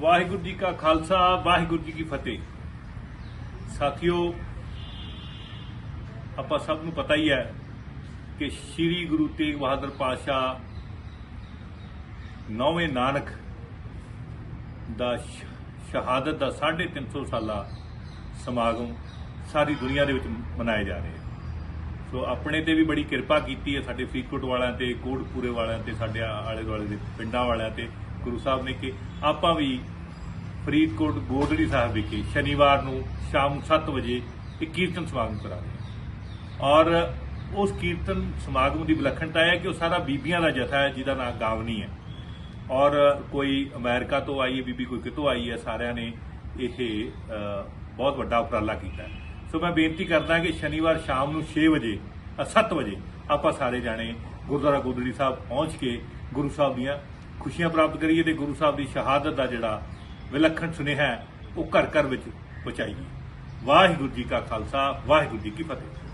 ਵਾਹਿਗੁਰੂ ਜੀ ਕਾ ਖਾਲਸਾ, ਵਾਹਿਗੁਰੂ ਜੀ ਕੀ ਫਤਿਹ। ਸਾਥੀਓ, ਆਪਾਂ ਸਭ ਨੂੰ ਪਤਾ ਹੀ ਹੈ ਕਿ ਸ੍ਰੀ ਗੁਰੂ ਤੇਗ ਬਹਾਦਰ ਪਾਤਸ਼ਾਹ ਨੌਵੇਂ ਨਾਨਕ ਦਾ ਸ਼ਹਾਦਤ ਦਾ 350 ਸਾਲਾ ਸਮਾਗਮ ਸਾਰੀ ਦੁਨੀਆ ਦੇ ਵਿੱਚ ਮਨਾਏ ਜਾ ਰਹੇ ਹੈ। ਸੋ ਆਪਣੇ ਤੇ ਵੀ ਬੜੀ ਕਿਰਪਾ ਕੀਤੀ ਹੈ ਸਾਡੇ ਫਰੀਦਕੋਟ ਵਾਲਿਆਂ ਤੇ ਕੋਟਪੂਰੇ ਵਾਲਿਆਂ ਤੇ, ਸਾਡੇ ਆਲੇ ਦੁਆਲੇ ਦੇ ਪਿੰਡਾਂ ਵਾਲਿਆਂ ਤੇ। ਗੁਰੂ ਸਾਹਿਬ ਨੇ ਕਿ ਆਪਾਂ ਵੀ ਫਰੀਦਕੋਟ ਗੋਦੜੀ ਸਾਹਿਬ ਵਿਖੇ ਸ਼ਨੀਵਾਰ ਨੂੰ ਸ਼ਾਮ 7 ਵਜੇ ਇੱਕ ਕੀਰਤਨ ਸਮਾਗਮ ਕਰਾ ਰਹੇ ਔਰ ਉਸ ਕੀਰਤਨ ਸਮਾਗਮ ਦੀ ਵਿਲੱਖਣਤਾ ਹੈ ਕਿ ਉਹ ਸਾਰਾ ਬੀਬੀਆਂ ਦਾ ਜਥਾ ਹੈ, ਜਿਹਦਾ ਨਾਮ ਗਾਵਨੀ ਹੈ। ਔਰ ਕੋਈ ਅਮਰੀਕਾ ਤੋਂ ਆਈ ਹੈ, ਬੀਬੀ ਕੋਈ ਕਿਤੋਂ ਆਈ ਹੈ, ਸਾਰਿਆਂ ਨੇ ਇਹ ਬਹੁਤ ਵੱਡਾ ਉਪਰਾਲਾ ਕੀਤਾ ਸੋ ਮੈਂ ਬੇਨਤੀ ਕਰਦਾ ਕਿ ਸ਼ਨੀਵਾਰ ਸ਼ਾਮ ਨੂੰ 6 ਵਜੇ 7 ਵਜੇ ਆਪਾਂ ਸਾਰੇ ਜਾਣੇ ਗੁਰਦੁਆਰਾ ਗੋਦੜੀ ਸਾਹਿਬ ਪਹੁੰਚ ਕੇ ਗੁਰੂ ਸਾਹਿਬ ਦੀਆਂ ਖੁਸ਼ੀਆਂ ਪ੍ਰਾਪਤ ਕਰੀਏ ਤੇ ਗੁਰੂ ਸਾਹਿਬ ਦੀ ਸ਼ਹਾਦਤ ਦਾ ਜਿਹੜਾ ਵਿਲੱਖਣ ਸੁਨੇਹਾ ਹੈ, ਉਹ ਘਰ ਘਰ ਵਿੱਚ ਪਹੁੰਚਾਈਏ। ਵਾਹਿਗੁਰੂ ਜੀ ਕਾ ਖਾਲਸਾ, ਵਾਹਿਗੁਰੂ ਜੀ ਕੀ ਫਤਿਹ।